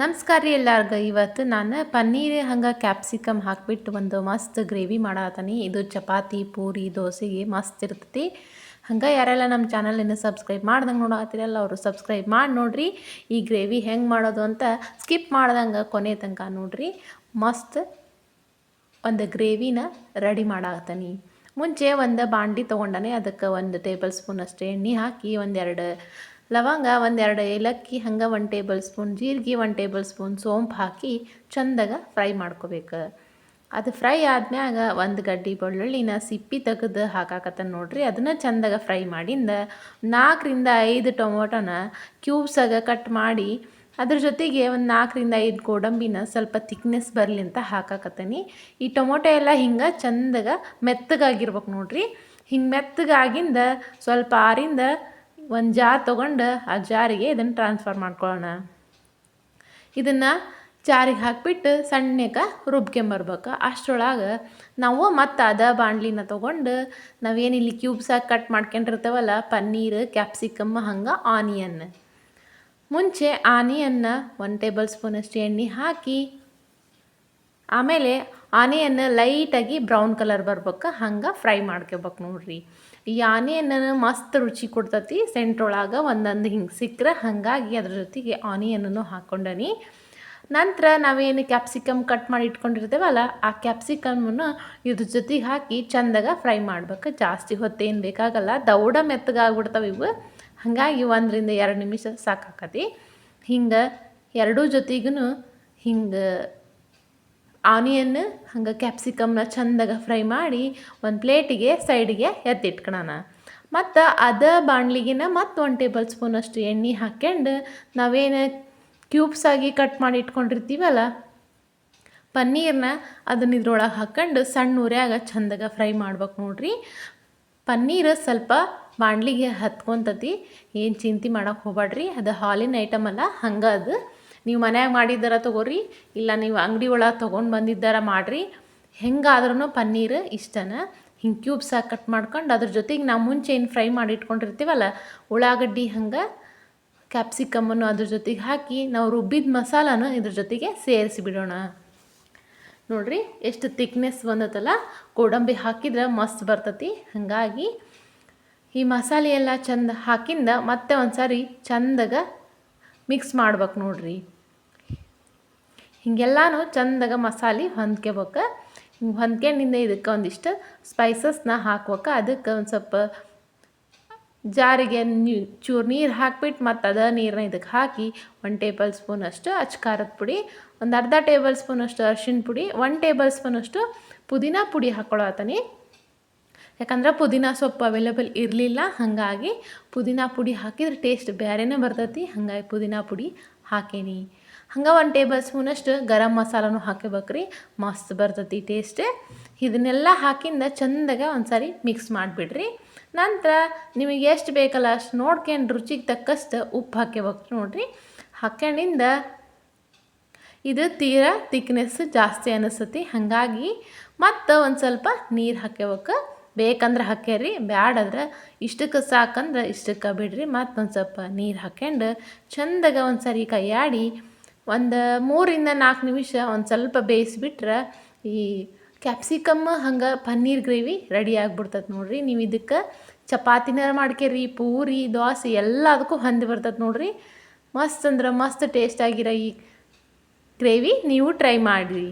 ನಮಸ್ಕಾರ ರೀ ಎಲ್ಲಾರ್ಗ. ಇವತ್ತು ನಾನು ಪನ್ನೀರ್, ಹಂಗೆ ಕ್ಯಾಪ್ಸಿಕಮ್ ಹಾಕ್ಬಿಟ್ಟು ಒಂದು ಮಸ್ತ್ ಗ್ರೇವಿ ಮಾಡತ್ತೀನಿ ಇದು ಚಪಾತಿ, ಪೂರಿ, ದೋಸೆಗೆ ಮಸ್ತ್ ಇರ್ತೈತಿ. ಹಂಗೆ ಯಾರೆಲ್ಲ ನಮ್ಮ ಚಾನಲ್ ಇನ್ನೂ ಸಬ್ಸ್ಕ್ರೈಬ್ ಮಾಡ್ದಂಗೆ ನೋಡತ್ತಿರಲ್ಲ ಅವರು ಸಬ್ಸ್ಕ್ರೈಬ್ ಮಾಡಿ ನೋಡ್ರಿ. ಈ ಗ್ರೇವಿ ಹೆಂಗೆ ಮಾಡೋದು ಅಂತ ಸ್ಕಿಪ್ ಮಾಡ್ದಂಗೆ ಕೊನೆ ತನಕ ನೋಡ್ರಿ. ಮಸ್ತ್ ಒಂದು ಗ್ರೇವಿನ ರೆಡಿ ಮಾಡಾಕತ್ತೀನಿ. ಮುಂಚೆ ಒಂದು ಬಾಂಡಿ ತೊಗೊಂಡಾನೆ ಅದಕ್ಕೆ ಒಂದು ಟೇಬಲ್ ಸ್ಪೂನ್ ಅಷ್ಟು ಎಣ್ಣೆ ಹಾಕಿ ಒಂದೆರಡು ಲವಂಗ ಒಂದೆರಡು ಏಲಕ್ಕಿ, ಹಂಗೆ ಒಂದು ಟೇಬಲ್ ಸ್ಪೂನ್ ಜೀರಿಗೆ ಒಂದು ಟೇಬಲ್ ಸ್ಪೂನ್ ಸೋಂಪು ಹಾಕಿ ಚಂದಾಗ ಫ್ರೈ ಮಾಡ್ಕೋಬೇಕು. ಅದು ಫ್ರೈ ಆದ್ಮ್ಯಾಗ ಒಂದು ಗಡ್ಡಿ ಬೆಳ್ಳುಳ್ಳಿನ ಸಿಪ್ಪಿ ತೆಗೆದು ಹಾಕಾಕತ್ತ ನೋಡ್ರಿ, ಅದನ್ನು ಚಂದಾಗ ಫ್ರೈ ಮಾಡಿಂದ ನಾಲ್ಕರಿಂದ ಐದು ಟೊಮೊಟೊನ ಕ್ಯೂಬ್ಸಾಗ ಕಟ್ ಮಾಡಿ ಅದ್ರ ಜೊತೆಗೆ ಒಂದು ನಾಲ್ಕರಿಂದ ಐದು ಗೋಡಂಬಿನ ಸ್ವಲ್ಪ ತಿಕ್ನೆಸ್ ಬರಲಿ ಅಂತ ಹಾಕಾಕತ್ತೀನಿ. ಈ ಟೊಮೊಟೊ ಎಲ್ಲ ಹಿಂಗೆ ಚಂದಾಗ ಮೆತ್ತಗಾಗಿರ್ಬೇಕು ನೋಡ್ರಿ. ಹಿಂಗೆ ಮೆತ್ತಗಾಗಿಂದ ಸ್ವಲ್ಪ ಆರಿಂದ ಒಂದು ಜಾರ್ ತೊಗೊಂಡು ಆ ಜಾರಿಗೆ ಇದನ್ನು ಟ್ರಾನ್ಸ್ಫರ್ ಮಾಡ್ಕೊಳ್ಳೋಣ ಇದನ್ನು ಜಾರಿಗೆ ಹಾಕಿಬಿಟ್ಟು ಸಣ್ಣಗೆ ರುಬ್ಕೊಂಬರ್ಬೇಕು. ಅಷ್ಟರೊಳಗೆ ನಾವು ಮತ್ತು ಅದ ಬಾಣಲಿನ ತೊಗೊಂಡು ನಾವೇನಿಲ್ಲಿ ಕ್ಯೂಬ್ಸಾಗಿ ಕಟ್ ಮಾಡ್ಕೊಂಡಿರ್ತೇವಲ್ಲ, ಪನ್ನೀರ್ ಕ್ಯಾಪ್ಸಿಕಮ್ ಹಂಗೆ ಆನಿಯನ್ ಮುಂಚೆ ಆನಿಯನ್ನ ಒಂದು ಟೇಬಲ್ ಸ್ಪೂನಷ್ಟು ಎಣ್ಣೆ ಹಾಕಿ, ಆಮೇಲೆ ಆನಿಯನ್ನ ಲೈಟಾಗಿ ಬ್ರೌನ್ ಕಲರ್ ಬರ್ಬೇಕು. ಹಂಗೆ ಫ್ರೈ ಮಾಡ್ಕೋಬೇಕು ನೋಡ್ರಿ. ಈ ಆನಿಯನ್ ಮಸ್ತ್ ರುಚಿ ಕೊಡ್ತತಿ, ಸೆಂಟ್ರೊಳಗೆ ಒಂದೊಂದು ಹಿಂಗೆ ಸಿಕ್ಕರೆ ಹಾಗಾಗಿ ಅದ್ರ ಜೊತೆಗೆ ಆನಿಯನ್ನು ಹಾಕ್ಕೊಂಡನಿ ನಂತರ ನಾವೇನು ಕ್ಯಾಪ್ಸಿಕಮ್ ಕಟ್ ಮಾಡಿ ಇಟ್ಕೊಂಡಿರ್ತೇವಲ್ಲ, ಆ ಕ್ಯಾಪ್ಸಿಕಮನ್ನು ಇದ್ರ ಜೊತೆಗೆ ಹಾಕಿ ಚಂದಾಗ ಫ್ರೈ ಮಾಡ್ಬೇಕು. ಜಾಸ್ತಿ ಹೊತ್ತೇನು ಬೇಕಾಗಲ್ಲ, ದೌಡ ಮೆತ್ತಗಾಗ್ಬಿಡ್ತಾವೆ ಇವು. ಹಾಗಾಗಿ ಒಂದರಿಂದ ಎರಡು ನಿಮಿಷ ಸಾಕಾಕತಿ. ಹಿಂಗೆ ಎರಡೂ ಜೊತೆಗೂ ಹಿಂಗೆ ಆನಿಯನ್, ಹಂಗೆ ಕ್ಯಾಪ್ಸಿಕಮ್ನ ಚಂದಾಗ ಫ್ರೈ ಮಾಡಿ ಒಂದು ಪ್ಲೇಟಿಗೆ ಸೈಡಿಗೆ ಎತ್ತಿಟ್ಕೊಳ ಮತ್ತು ಅದ ಬಾಣಲಿಗೆನ ಮತ್ತು ಒಂದು ಟೇಬಲ್ ಸ್ಪೂನಷ್ಟು ಎಣ್ಣೆ ಹಾಕ್ಕೊಂಡು ನಾವೇನು ಕ್ಯೂಬ್ಸ್ ಆಗಿ ಕಟ್ ಮಾಡಿ ಇಟ್ಕೊಂಡಿರ್ತೀವಲ್ಲ, ಪನ್ನೀರ್ನ ಅದನ್ನ ಇದ್ರೊಳಗೆ ಹಾಕ್ಕೊಂಡು ಸಣ್ಣ ಉರಿಯಾಗ ಚಂದಾಗ ಫ್ರೈ ಮಾಡ್ಬೇಕು ನೋಡ್ರಿ. ಪನ್ನೀರ್ ಸ್ವಲ್ಪ ಬಾಣಲಿಗೆ ಹತ್ಕೊಂತತಿ, ಏನು ಚಿಂತೆ ಮಾಡೋಕೆ ಹೋಗ್ಬೇಡ್ರಿ ಅದು ಹಾಲಿನ ಐಟಮ್ ಅಲ್ಲ, ಹಂಗೆ ಅದು. ನೀವು ಮನ್ಯಾಗ ಮಾಡಿದ್ದಾರ ತೊಗೋರಿ, ಇಲ್ಲ ನೀವು ಅಂಗಡಿ ಒಳಗೆ ತೊಗೊಂಡು ಬಂದಿದ್ದಾರ ಮಾಡಿರಿ. ಹೆಂಗಾದ್ರೂ ಪನ್ನೀರ್ ಇಷ್ಟನ ಹಿಂಗೆ ಕ್ಯೂಬ್ಸಾಗಿ ಕಟ್ ಮಾಡ್ಕೊಂಡು ಅದ್ರ ಜೊತೆಗೆ ನಾವು ಮುಂಚೆ ಏನು ಫ್ರೈ ಮಾಡಿ ಇಟ್ಕೊಂಡಿರ್ತೀವಲ್ಲ ಉಳ್ಳಾಗಡ್ಡಿ ಹಂಗೆ, ಕ್ಯಾಪ್ಸಿಕಮ್ಮನ್ನು ಅದ್ರ ಜೊತೆಗೆ ಹಾಕಿ ನಾವು ರುಬ್ಬಿದ ಮಸಾಲಾನು ಇದ್ರ ಜೊತೆಗೆ ಸೇರಿಸಿ ಬಿಡೋಣ. ನೋಡ್ರಿ ಎಷ್ಟು ತಿಕ್ನೆಸ್ ಬಂದತ್ತಲ್ಲ, ಗೋಡಂಬಿ ಹಾಕಿದ್ರೆ ಮಸ್ತ್ ಬರ್ತತಿ. ಹಾಗಾಗಿ ಈ ಮಸಾಲೆ ಎಲ್ಲ ಚಂದ ಹಾಕಿಂದ ಮತ್ತೆ ಒಂದು ಸಾರಿ ಚಂದಾಗ ಮಿಕ್ಸ್ ಮಾಡ್ಬೇಕು ನೋಡ್ರಿ. ಹಿಂಗೆಲ್ಲಾನು ಚಂದಾಗ ಮಸಾಲೆ ಹೊಂದ್ಕೋಬೇಕು. ಹಿಂಗೆ ಹೊಂದ್ಕೊಂಡಿಂದ ಇದಕ್ಕೆ ಒಂದಿಷ್ಟು ಸ್ಪೈಸಸ್ನ ಹಾಕ್ಬೇಕು. ಅದಕ್ಕೆ ಒಂದು ಸ್ವಲ್ಪ ಜಾರಿಗೆ ನೀ, ಚೂರು ನೀರು ಹಾಕ್ಬಿಟ್ಟು ಮತ್ತು ಅದ ನೀರನ್ನ ಇದಕ್ಕೆ ಹಾಕಿ ಒಂದು ಟೇಬಲ್ ಸ್ಪೂನಷ್ಟು ಅಷ್ಟು ಖಾರದ ಪುಡಿ, ಒಂದು ಅರ್ಧ ಟೇಬಲ್ ಸ್ಪೂನಷ್ಟು ಅರ್ಶಿಣ ಪುಡಿ ಒನ್ ಟೇಬಲ್ ಸ್ಪೂನಷ್ಟು ಪುದೀನ ಪುಡಿ ಹಾಕ್ಕೊಳತೀನಿ ಯಾಕಂದ್ರೆ ಪುದೀನ ಸೊಪ್ಪು ಅವೈಲೇಬಲ್ ಇರಲಿಲ್ಲ, ಹಾಗಾಗಿ ಪುದೀನ ಪುಡಿ ಹಾಕಿದ್ರೆ ಟೇಸ್ಟ್ ಬೇರೆನೇ ಬರ್ತೈತಿ, ಹಾಗಾಗಿ ಪುದೀನ ಪುಡಿ ಹಾಕೇನಿ. ಹಂಗೆ ಒಂದು ಟೇಬಲ್ ಸ್ಪೂನಷ್ಟು ಗರಂ ಮಸಾಲನೂ ಹಾಕಬೇಕ್ರಿ, ಮಸ್ತ್ ಬರ್ತೈತಿ ಟೇಸ್ಟ್ ಇದನ್ನೆಲ್ಲ ಹಾಕಿಂದ ಚಂದಾಗ ಒಂದು ಸಾರಿ ಮಿಕ್ಸ್ ಮಾಡಿಬಿಡ್ರಿ. ನಂತರ ನಿಮಗೆ ಎಷ್ಟು ಬೇಕಲ್ಲ ಅಷ್ಟು ನೋಡ್ಕೊಂಡು ರುಚಿಗೆ ತಕ್ಕಷ್ಟು ಉಪ್ಪು ಹಾಕ್ಯಬೇಕು ನೋಡ್ರಿ. ಹಾಕ್ಯಂಡಿಂದ ಇದು ತೀರಾ ತಿಕ್ನೆಸ್ ಜಾಸ್ತಿ ಅನಿಸ್ತತಿ, ಹಾಗಾಗಿ ಮತ್ತು ಒಂದು ಸ್ವಲ್ಪ ನೀರು ಹಾಕ್ಯಬೇಕು ಬೇಕಂದ್ರೆ ಹಾಕ್ಯಾರಿ ಬ್ಯಾಡಂದ್ರೆ ಇಷ್ಟಕ್ಕೆ ಸಾಕಂದ್ರೆ ಇಷ್ಟಕ್ಕೆ ಬಿಡ್ರಿ, ಮತ್ತೊಂದು ಸ್ವಲ್ಪ ನೀರು ಹಾಕ್ಯಂಡು ಚಂದಾಗ ಒಂದು ಸರಿ ಕೈಯಾಡಿ ಒಂದು ಮೂರಿಂದ ನಾಲ್ಕು ನಿಮಿಷ ಒಂದು ಸ್ವಲ್ಪ ಬೇಯಿಸಿಬಿಟ್ರೆ ಈ ಕ್ಯಾಪ್ಸಿಕಮ್ ಹಂಗೆ ಪನ್ನೀರ್ ಗ್ರೇವಿ ರೆಡಿ ಆಗಿಬಿಡ್ತದೆ ನೋಡ್ರಿ. ನೀವು ಇದಕ್ಕೆ ಚಪಾತಿನ ಮಾಡ್ಕೇರಿ ಪೂರಿ, ದೋಸೆ ಎಲ್ಲದಕ್ಕೂ ಹೊಂದಿ ಬರ್ತದೆ ನೋಡ್ರಿ. ಮಸ್ತ್ ಅಂದ್ರೆ ಮಸ್ತ್ ಟೇಸ್ಟ್ ಆಗಿರೋ ಈ ಗ್ರೇವಿ ನೀವು ಟ್ರೈ ಮಾಡಿರಿ.